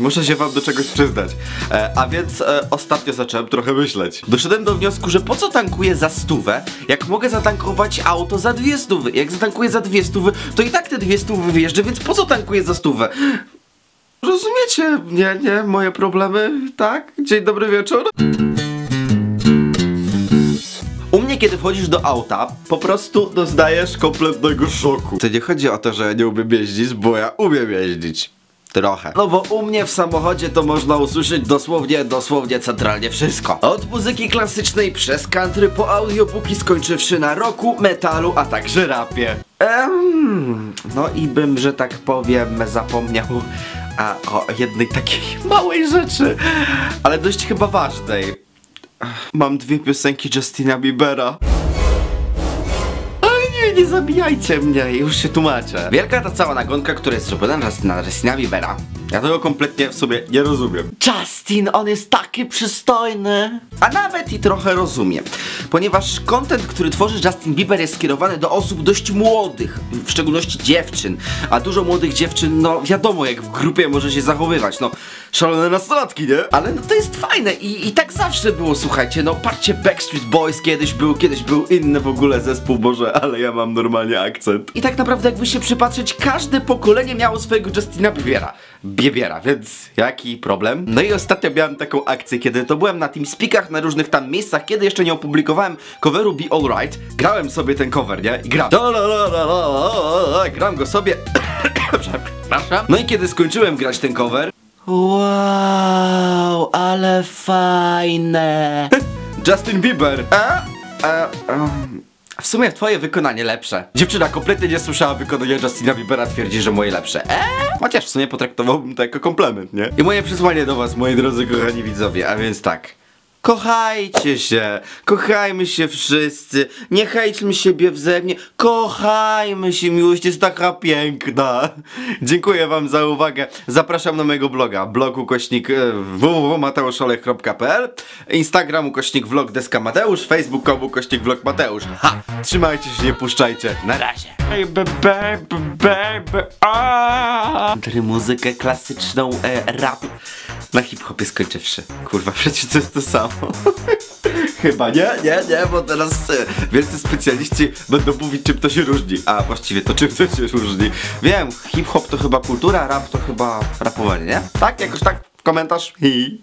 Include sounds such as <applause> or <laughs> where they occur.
Muszę się wam do czegoś przyznać. E, a więc e, ostatnio zacząłem trochę myśleć. Doszedłem do wniosku, że po co tankuję za stówę, jak mogę zatankować auto za dwie stówy. Jak zatankuję za dwie stówy, to i tak te dwie stówy wyjeżdżę, więc po co tankuję za stówę? Rozumiecie? Nie, nie, moje problemy, tak? Dzień dobry wieczór. U mnie, kiedy wchodzisz do auta, po prostu doznajesz kompletnego szoku. To nie chodzi o to, że nie umiem jeździć, bo ja umiem jeździć. Trochę. No bo u mnie w samochodzie to można usłyszeć dosłownie, dosłownie centralnie wszystko. Od muzyki klasycznej przez country po audiobooki skończywszy na roku, metalu, a także rapie. Ehm, no i bym, że tak powiem, zapomniał a, o jednej takiej <laughs> małej rzeczy, ale dość chyba ważnej. Mam dwie piosenki Justina Biebera. Nie, zabijajcie mnie, już się tłumaczę. Wielka ta cała nagonka, która jest zrobiona na Justina Biebera. Ja tego kompletnie w sobie nie rozumiem. Justin, on jest taki przystojny. A nawet i trochę rozumiem. Ponieważ content, który tworzy Justin Bieber jest skierowany do osób dość młodych, w szczególności dziewczyn. A dużo młodych dziewczyn, no wiadomo jak w grupie może się zachowywać, no szalone nastolatki, nie? Ale no to jest fajne i, i tak zawsze było, słuchajcie, no patrzcie, Backstreet Boys kiedyś był, kiedyś był inny w ogóle zespół, Boże, ale ja mam normalnie akcent. I tak naprawdę jakby się przypatrzeć, każde pokolenie miało swojego Justina Biebera. Biebiera, więc jaki problem? No i ostatnio miałem taką akcję, kiedy to byłem na TeamSpeakach, na różnych tam miejscach, kiedy jeszcze nie opublikowałem coveru Be Alright, grałem sobie ten cover, nie? I gram. Gram go sobie. <coughs> Przepraszam. No i kiedy skończyłem grać ten cover. Wow, ale fajne. <laughs> Justin Bieber. A? A, um, w sumie twoje wykonanie lepsze. Dziewczyna kompletnie nie słyszała wykonania Justina Biebera, twierdzi, że moje lepsze. Eee? Chociaż w sumie potraktowałbym to jako komplement, nie? I moje przesłanie do was, moi drodzy kochani widzowie, a więc tak. Kochajcie się, kochajmy się wszyscy, nie hejczmy siebie wzajemnie, kochajmy się, miłość jest taka piękna. Dziękuję wam za uwagę, zapraszam na mojego bloga, blog ukośnik e, www.mateuszolech.pl Instagram ukośnik vlog deska Mateusz, Facebook ukośnik vlog Mateusz. Ha! Trzymajcie się, nie puszczajcie, na razie. Baby, baby, baby. Try muzykę klasyczną, e, rap. Na hip-hopie skończywszy. Kurwa, przecież to jest to samo. <laughs> Chyba nie, nie, nie, bo teraz e, wielcy specjaliści będą mówić czym to się różni. A właściwie to czym to się różni. Wiem, hip-hop to chyba kultura, rap to chyba rapowanie, nie? Tak? Jakoś tak? Komentarz? Hi.